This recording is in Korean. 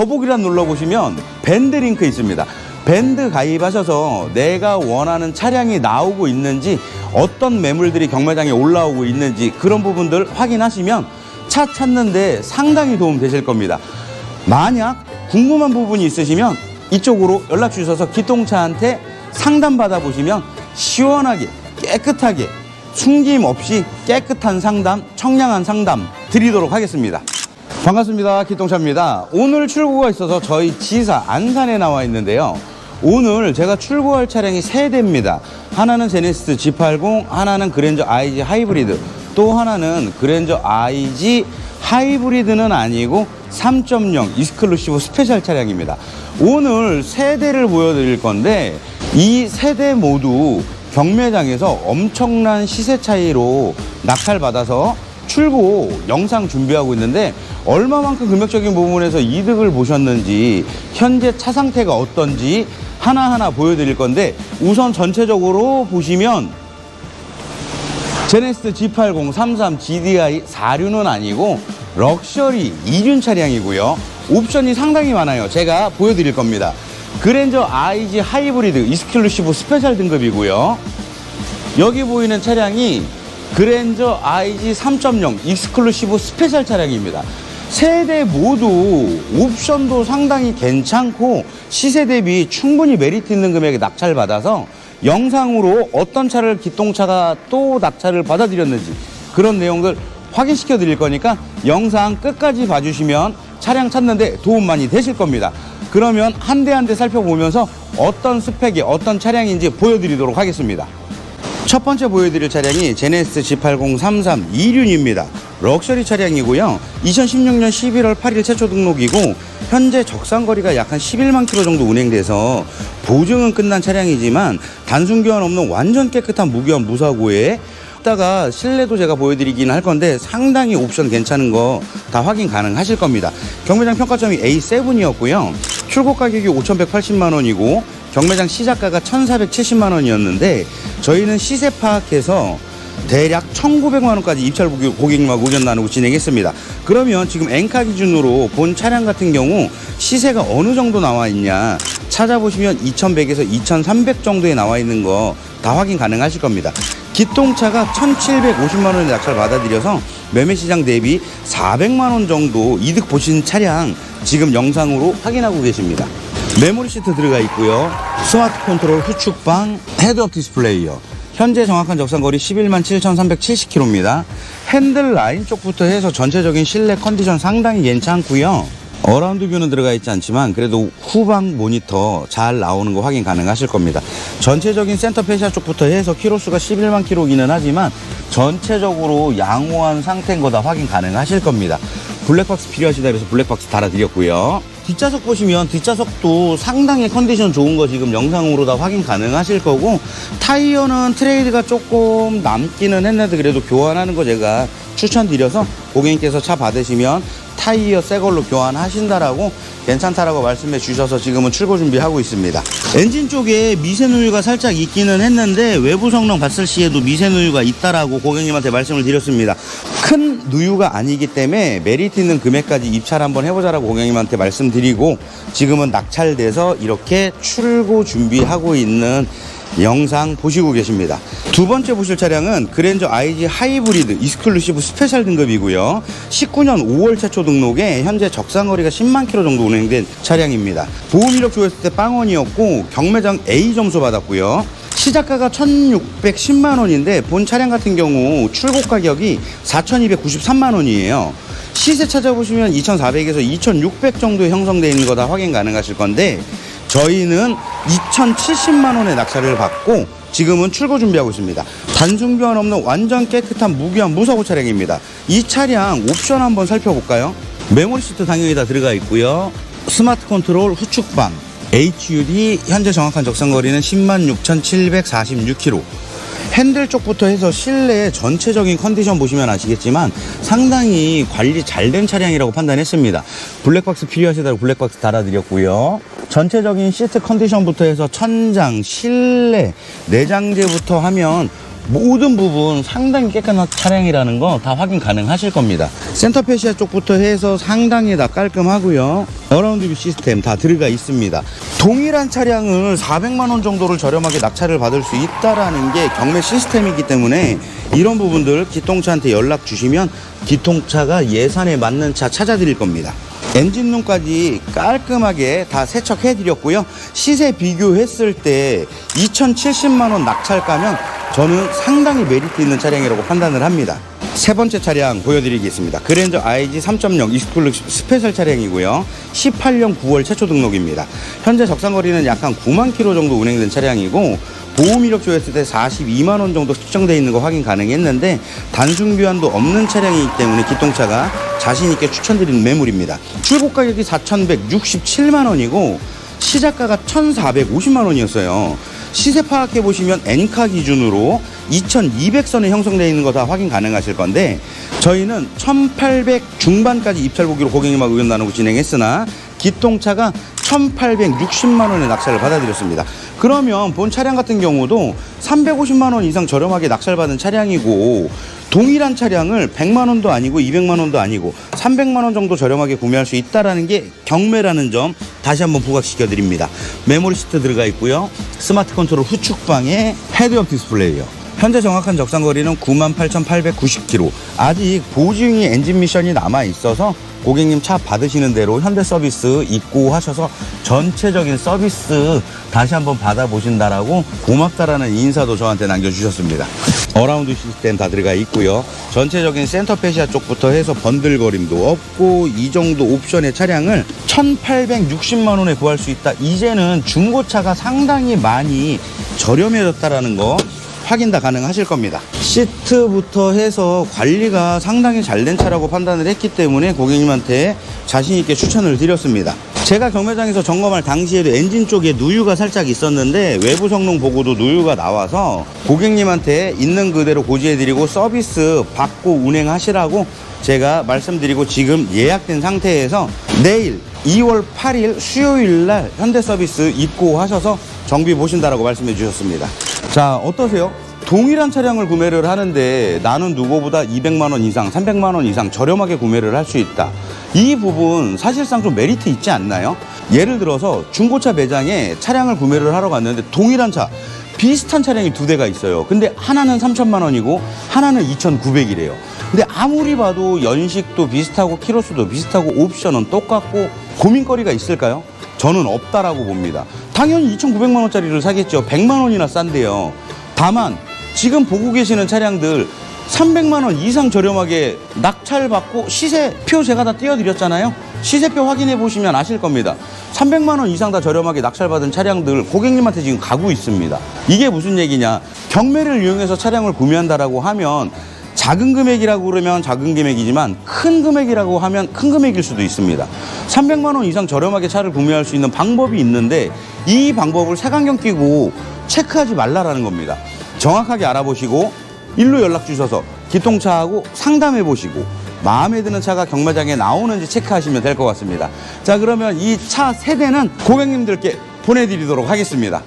더보기란 눌러보시면 밴드 링크 있습니다. 밴드 가입하셔서 내가 원하는 차량이 나오고 있는지 어떤 매물들이 경매장에 올라오고 있는지 그런 부분들 확인하시면 차 찾는데 상당히 도움 되실 겁니다. 만약 궁금한 부분이 있으시면 이쪽으로 연락 주셔서 기통차한테 상담 받아보시면 시원하게 깨끗하게 숨김 없이 깨끗한 상담, 청량한 상담 드리도록 하겠습니다. 반갑습니다. 기통차입니다. 오늘 출고가 있어서 저희 지사 안산에 나와 있는데요. 오늘 제가 출고할 차량이 세 대입니다. 하나는 제네시스 G80, 하나는 그랜저 IG 하이브리드, 또 하나는 그랜저 IG 하이브리드는 아니고 3.0 이스클루시브 스페셜 차량입니다. 오늘 세 대를 보여드릴 건데 이 세 대 모두 경매장에서 엄청난 시세 차이로 낙찰 받아서 출고 영상 준비하고 있는데 얼마만큼 금액적인 부분에서 이득을 보셨는지 현재 차 상태가 어떤지 하나하나 보여드릴 건데 우선 전체적으로 보시면 제네시스 G80 33 GDI 4류는 아니고 럭셔리 2륜 차량이고요. 옵션이 상당히 많아요. 제가 보여드릴 겁니다. 그랜저 IG 하이브리드 이스클루시브 스페셜 등급이고요. 여기 보이는 차량이 그랜저 IG 3.0 익스클루시브 스페셜 차량입니다. 세대 모두 옵션도 상당히 괜찮고 시세 대비 충분히 메리트 있는 금액에 낙찰 받아서 영상으로 어떤 차를 기통차가 또 낙찰을 받아들였는지 그런 내용들 확인시켜 드릴 거니까 영상 끝까지 봐주시면 차량 찾는데 도움 많이 되실 겁니다. 그러면 한 대 한 대 살펴보면서 어떤 스펙이 어떤 차량인지 보여드리도록 하겠습니다. 첫 번째 보여드릴 차량이 제네시스 G80 33 2륜입니다. 럭셔리 차량이고요. 2016년 11월 8일 최초 등록이고 현재 적상거리가 약 한 11만 킬로 정도 운행돼서 보증은 끝난 차량이지만 단순 교환 없는 완전 깨끗한 무교환 무사고에 이따가 실내도 제가 보여드리긴 할 건데 상당히 옵션 괜찮은 거 다 확인 가능하실 겁니다. 경매장 평가점이 A7이었고요. 출고 가격이 5,180만 원이고 경매장 시작가가 1,470만 원이었는데 저희는 시세 파악해서 대략 1,900만 원까지 입찰 고객- 고객님하고 의견 나누고 진행했습니다. 그러면 지금 엔카 기준으로 본 차량 같은 경우 시세가 어느 정도 나와 있냐 찾아보시면 2,100에서 2,300 정도에 나와 있는 거 다 확인 가능하실 겁니다. 기통차가 1,750만 원에 낙찰 받아들여서 매매 시장 대비 400만 원 정도 이득 보신 차량 지금 영상으로 확인하고 계십니다. 메모리 시트 들어가 있고요. 스마트 컨트롤 후축방, 헤드업 디스플레이요. 현재 정확한 적상거리 11만 7,370km입니다. 핸들 라인 쪽부터 해서 전체적인 실내 컨디션 상당히 괜찮고요. 어라운드 뷰는 들어가 있지 않지만 그래도 후방 모니터 잘 나오는 거 확인 가능하실 겁니다. 전체적인 센터 페시아 쪽부터 해서 키로수가 11만 킬로기는 하지만 전체적으로 양호한 상태인 거다 확인 가능하실 겁니다. 블랙박스 필요하시다 그래서 블랙박스 달아드렸고요. 뒷좌석 보시면 뒷좌석도 상당히 컨디션 좋은 거 지금 영상으로 다 확인 가능하실 거고 타이어는 트레이드가 조금 남기는 했는데 그래도 교환하는 거 제가 추천드려서 고객님께서 차 받으시면 타이어 새 걸로 교환하신다라고 괜찮다라고 말씀해 주셔서 지금은 출고 준비하고 있습니다. 엔진 쪽에 미세 누유가 살짝 있기는 했는데 외부 성능 봤을 시에도 미세 누유가 있다라고 고객님한테 말씀을 드렸습니다. 큰 누유가 아니기 때문에 메리트 있는 금액까지 입찰 한번 해보자라고 고객님한테 말씀드리고 지금은 낙찰돼서 이렇게 출고 준비하고 있는 영상 보시고 계십니다. 두 번째 보실 차량은 그랜저 IG 하이브리드 이스클루시브 스페셜 등급이고요. 19년 5월 최초 등록에 현재 적상거리가 10만 킬로 정도 운행된 차량입니다. 보험 이력 조회했을 때 빵원이었고 경매장 A 점수 받았고요. 시작가가 1,610만 원인데 본 차량 같은 경우 출고 가격이 4,293만 원이에요. 시세 찾아보시면 2,400에서 2,600 정도 형성되어 있는 거다 확인 가능하실 건데 저희는 2,070만 원의 낙찰을 받고 지금은 출고 준비하고 있습니다. 단순 교환 없는 완전 깨끗한 무교환 무사고 차량입니다. 이 차량 옵션 한번 살펴볼까요? 메모리 시트 당연히 다 들어가 있고요. 스마트 컨트롤 후축방, HUD 현재 정확한 적상거리는 106,746km. 핸들 쪽부터 해서 실내 전체적인 컨디션 보시면 아시겠지만 상당히 관리 잘 된 차량이라고 판단했습니다. 블랙박스 필요하시다고 블랙박스 달아드렸고요. 전체적인 시트 컨디션부터 해서 천장, 실내, 내장재부터 하면 모든 부분 상당히 깨끗한 차량이라는 거 다 확인 가능하실 겁니다. 센터 페시아 쪽부터 해서 상당히 다 깔끔하고요. 어라운드 뷰 시스템 다 들어가 있습니다. 동일한 차량을 400만 원 정도를 저렴하게 낙찰을 받을 수 있다라는 게 경매 시스템이기 때문에 이런 부분들 기통차한테 연락 주시면 기통차가 예산에 맞는 차 찾아드릴 겁니다. 엔진룸까지 깔끔하게 다 세척해 드렸고요. 시세 비교했을 때 2,070만 원 낙찰가면 저는 상당히 메리트 있는 차량이라고 판단을 합니다. 세 번째 차량 보여드리겠습니다. 그랜저 IG 3.0 익스클루시브 스페셜 차량이고요. 18년 9월 최초 등록입니다. 현재 적상 거리는 약 한 9만 킬로 정도 운행된 차량이고 보험 이력 조회했을 때 42만 원 정도 측정되어 있는 거 확인 가능했는데 단순 교환도 없는 차량이기 때문에 기통차가 자신 있게 추천드리는 매물입니다. 출고 가격이 4,167만 원이고 시작가가 1,450만 원이었어요. 시세 파악해 보시면 엔카 기준으로 2,200선에 형성되어 있는 거 다 확인 가능하실 건데 저희는 1,800 중반까지 입찰 보기로 고객님하고 의견 나누고 진행했으나 기통차가 1,860만 원의 낙찰을 받아들였습니다. 그러면 본 차량 같은 경우도 350만 원 이상 저렴하게 낙찰받은 차량이고 동일한 차량을 100만 원도 아니고 200만 원도 아니고 300만 원 정도 저렴하게 구매할 수 있다라는 게 경매라는 점 다시 한번 부각시켜 드립니다. 메모리 시트 들어가 있고요. 스마트 컨트롤 후축방에 헤드업 디스플레이요. 현재 정확한 적상 거리는 98,890km. 아직 보증이 엔진 미션이 남아 있어서 고객님 차 받으시는 대로 현대 서비스 입고하셔서 전체적인 서비스 다시 한번 받아보신다라고 고맙다라는 인사도 저한테 남겨주셨습니다. 어라운드 시스템 다 들어가 있고요. 전체적인 센터 페시아 쪽부터 해서 번들거림도 없고 이 정도 옵션의 차량을 1,860만 원에 구할 수 있다. 이제는 중고차가 상당히 많이 저렴해졌다라는 거 확인 다 가능하실 겁니다. 시트부터 해서 관리가 상당히 잘 된 차라고 판단을 했기 때문에 고객님한테 자신 있게 추천을 드렸습니다. 제가 경매장에서 점검할 당시에도 엔진 쪽에 누유가 살짝 있었는데 외부 성능 보고도 누유가 나와서 고객님한테 있는 그대로 고지해드리고 서비스 받고 운행하시라고 제가 말씀드리고 지금 예약된 상태에서 내일 2월 8일 수요일 날 현대 서비스 입고하셔서 정비 보신다라고 말씀해 주셨습니다. 자, 어떠세요? 동일한 차량을 구매를 하는데 나는 누구보다 200만 원 이상, 300만 원 이상 저렴하게 구매를 할 수 있다. 이 부분 사실상 좀 메리트 있지 않나요? 예를 들어서 중고차 매장에 차량을 구매를 하러 갔는데 동일한 차, 비슷한 차량이 두 대가 있어요. 근데 하나는 3천만 원이고 하나는 2,900이래요. 근데 아무리 봐도 연식도 비슷하고 키로수도 비슷하고 옵션은 똑같고 고민거리가 있을까요? 저는 없다라고 봅니다. 당연히 2,900만 원짜리를 사겠죠. 100만 원이나 싼데요. 다만 지금 보고 계시는 차량들 300만 원 이상 저렴하게 낙찰받고 시세표 제가 다 띄워드렸잖아요. 시세표 확인해 보시면 아실 겁니다. 300만 원 이상 다 저렴하게 낙찰받은 차량들 고객님한테 지금 가고 있습니다. 이게 무슨 얘기냐? 경매를 이용해서 차량을 구매한다라고 하면 작은 금액이라고 그러면 작은 금액이지만 큰 금액이라고 하면 큰 금액일 수도 있습니다. 300만 원 이상 저렴하게 차를 구매할 수 있는 방법이 있는데 이 방법을 색안경 끼고 체크하지 말라라는 겁니다. 정확하게 알아보시고 일로 연락 주셔서 기통차하고 상담해 보시고 마음에 드는 차가 경매장에 나오는지 체크하시면 될 것 같습니다. 자 그러면 이 차 세대는 고객님들께 보내드리도록 하겠습니다.